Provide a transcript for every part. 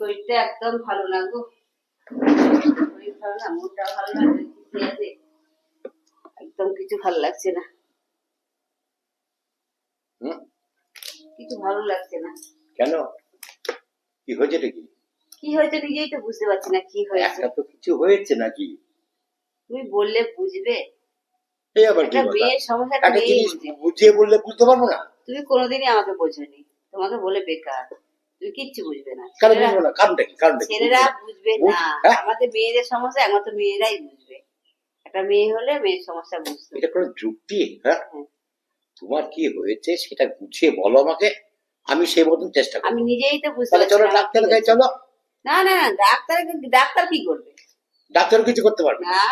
শরীরটা একদম ভালো না গো। শরীর ভালো না মনটা ভালো না আছে একদম কিছু ভালো লাগছে না। কিছু ভালো লাগছে না। কেন? কি হয়েছে কি হয়েছে নিজেই তো বুঝতে পারছি না কি হয়েছে। একটা তো কিছু হয়েছে নাকি? তুমি বললে বুঝবে। এই আবার কি মেয়ের সমস্যা একটা জিনিস বুঝিয়ে বললে বুঝতে পারব না? তুমি কোনোদিনই আমাকে বোঝনি। তোমাকে বলে বেকার। কিচ্ছু বুঝবে না। না? কারণটা কি? কারণটা ছেলেরা বুঝবে? না। হ্যাঁ? আমাদের মেয়েদের সমস্যা একমাত্র মেয়েরাই বুঝবে। একটা মেয়ে হলে মেয়ের সমস্যা বুঝতে এটা কোনো যুক্তি হ্যাঁ? হ্যাঁ। তোমার কি হয়েছে সেটা গুছিয়ে বলো আমাকে। আমি সেই মতন চেষ্টা আমি নিজেই তো বুঝতে পারছি চলো ডাক্তার কাছে চলো। না না না ডাক্তার ডাক্তার কি করবে? ডাক্তার কিছু করতে পারবে না।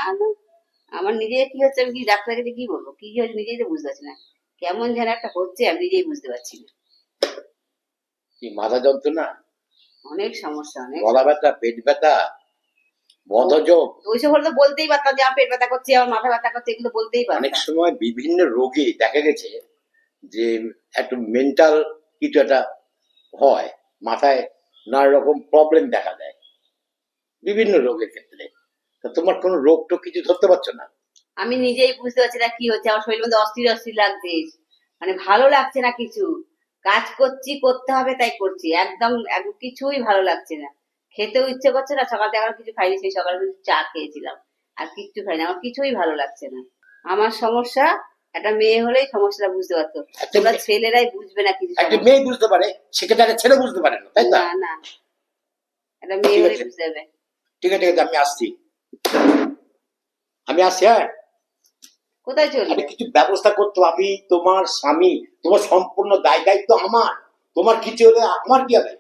আমার নিজের কি হচ্ছে? আমি কি ডাক্তার কাছে কি বলব? কি হচ্ছে নিজেই তো বুঝতে পারছি না। কেমন যেন একটা হচ্ছে আমি নিজেই বুঝতে পারছি না। কি মাথা যন্ত্রণা? অনেক সমস্যা অনেক। গলা ব্যথা পেট ব্যথা বদহজম ওইসব হলে বলতেই পারতাম যে আমার পেট ব্যথা করছে আমার মাথা ব্যথা করছে এগুলো বলতেই অনেক সময় বিভিন্ন রোগে দেখা গেছে যে একটু মেন্টাল কিছু একটা হয় মাথায় নানা রকম প্রবলেম দেখা দেয়। বিভিন্ন রোগের ক্ষেত্রে। তা তোমার কোনো রোগ টোগ কিছু ধরতে পারছ না? আমি নিজেই বুঝতে পারছি না কি হচ্ছে আমার শরীরের মধ্যে অস্থির অস্থির লাগছে। মানে ভালো লাগছে না কিছু। কাজ করছি করতে হবে তাই করছি। একদম কিছুই ভালো লাগছে না। খেতেও ইচ্ছে করছে না সকাল থেকে কিছু খাইনি সেই সকালে শুধু চা খেয়েছিলাম। আর কিচ্ছু খাইনি আমার কিছুই ভালো লাগছে না। আমার সমস্যা একটা মেয়ে হলেই সমস্যাটা বুঝতে পারতো। তোমরা ছেলেরাই বুঝবে না কিছু একটা মেয়ে বুঝতে পারে সেক্ষেত্রে একটা ছেলে বুঝতে পারে না তাই না না। একটা মেয়ে হলেই বুঝতে হবে ঠিক আছে ঠিক আছে আমি আসছি। আমি আসছি হ্যাঁ? কোথায় আরে কিছু ব্যবস্থা করতে। আমি তোমার স্বামী তোমার সম্পূর্ণ দায় দায়িত্ব আমার। তোমার কিছু হলে আমার কি হবে?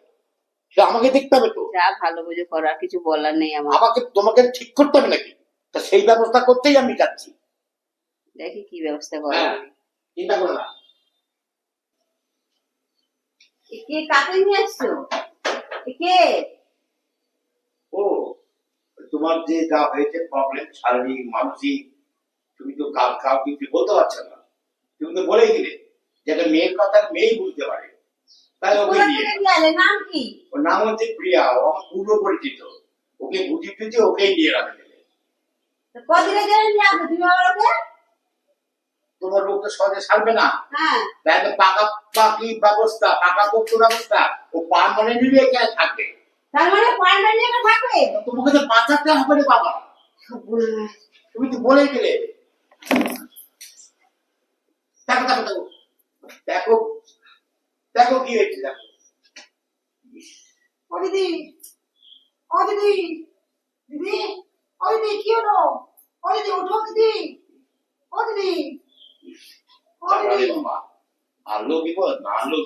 সেটা আমাকে দেখতে হবে তো। যা ভালো বুঝে করার কিছু বলার নেই আমার। আমাকে তোমাকে ঠিক করতে হবে নাকি? তা সেই ব্যবস্থা করতেই আমি যাচ্ছি। দেখি কি ব্যবস্থা করা হ্যাঁ। চিন্তা করো না। কে কাকে নিয়ে আসছো? কে ও তোমার যে যা হয়েছে প্রবলেম শারীরিক মানসিক তুমি তো কাউকে কিছু বলতে পারছ না। তুমি তো বলেই দিলে মেয়ের কথা মেয়েই বুঝতে পারে। ওকে নিয়ে? নাম কি? ওর নাম হচ্ছে প্রিয়া ও আমার পূর্ব পরিচিত ওকে বুঝিয়ে টুঝিয়ে ওকেই নিয়ে রাখবে। নিয়ে তুমি ওকে? তোমার রোগ তো সহজে সারবে না। হ্যাঁ। পাকা পাকি ব্যবস্থা পাকা পোক্ত ব্যবস্থা ও পারমানেন্টলি এখানে থাকবে? তার মানে থাকবে? তোমাকে তো বাঁচাতে হবে রে বাবা। তুমি তো বলে গেলে দেখো দেখো দেখো। দেখো দেখো কি হয়েছে দেখো। ও দিদি ও দিদি দিদি ও দিদি কি হলো? ও দিদি ওঠো দিদি। ও দিদি ও দিদি। আলো বিপদ না আলো